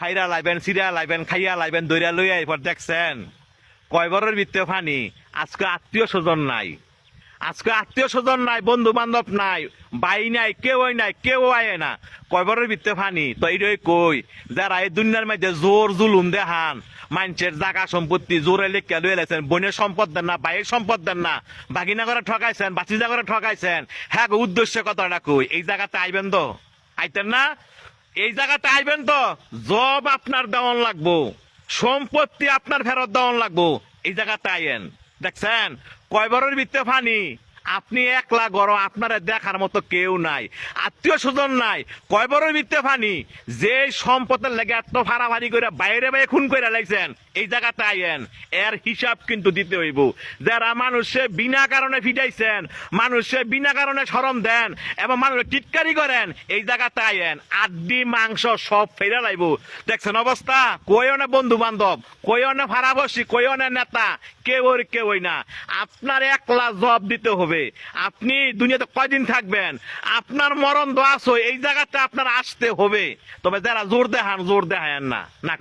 ফাইরা লাইবেন সিরা লাইবেন, খাইয়া লাইবেন, দইরা লইয়া এরপর দেখছেন। কয়বরের ভিত্তে ফানি? আজকে আত্মীয় স্বজন নাই। আজকে আত্মীয় স্বজন নাই বন্ধু বান্ধব নাই, বাই নাই কেউ নাই, কেউ আয় না। কয়বরের ভিত্তে ফানি? তো এইটাই কই, যারা এই দুনিয়ার মধ্যে জোর জুলুম দেহান মানুষের জাগা সম্পত্তি জোরে লেখা লয়ে লেছেন বোনের সম্পদ দেন না ভাইয়ের সম্পদ দেন না বাগিনা করে ঠকাইছেন বাচিজা করে ঠকাইছেন হ্যাঁ উদ্দেশ্য কথাটা কই? এই জায়গাতে আইবেন তো? আইতেন না? এই জায়গাতে আইবেন তো, জব আপনার দেওয়ান লাগবো, সম্পত্তি আপনার ফেরত দেওয়ান লাগবো, এই জায়গাতে আইয়েন। দেখছেন? কয়বারের ভিত্তে ফানি? আপনি একলা গরম আপনারা দেখার মতো কেউ নাই। আত্মীয় স্বজন নাই। কয় কয়বরের ভিত্তে ফানি? যে সম্পদের লেগে এত ফাড়াফাড়ি করে বাইরে বাইরে খুন করে লাগছেন এই জায়গাতে আইয়েন। এর হিসাব কিন্তু দিতে হইব। যারা মানুষে বিনা কারণে ফিটাইছেন, মানুষে বিনা কারণে সরম দেন এবং মানুষ টিটকারি করেন, এই জায়গাতে আইয়েন। আড্ডি, মাংস সব ফেরা লাইব। দেখছেন অবস্থা? কইও না বন্ধু বান্ধব কইও না ফারাবসি কইও না নেতা কেউ কেউই না। আপনার একলা জব দিতে হবে। আপনি দুনিয়াতে কয়দিন থাকবেন? আপনার মরণ দোয়াশ এই জায়গাতে আপনার আসতে হবে। তবে যারা জোর দেখান, জোর দেখায় না। না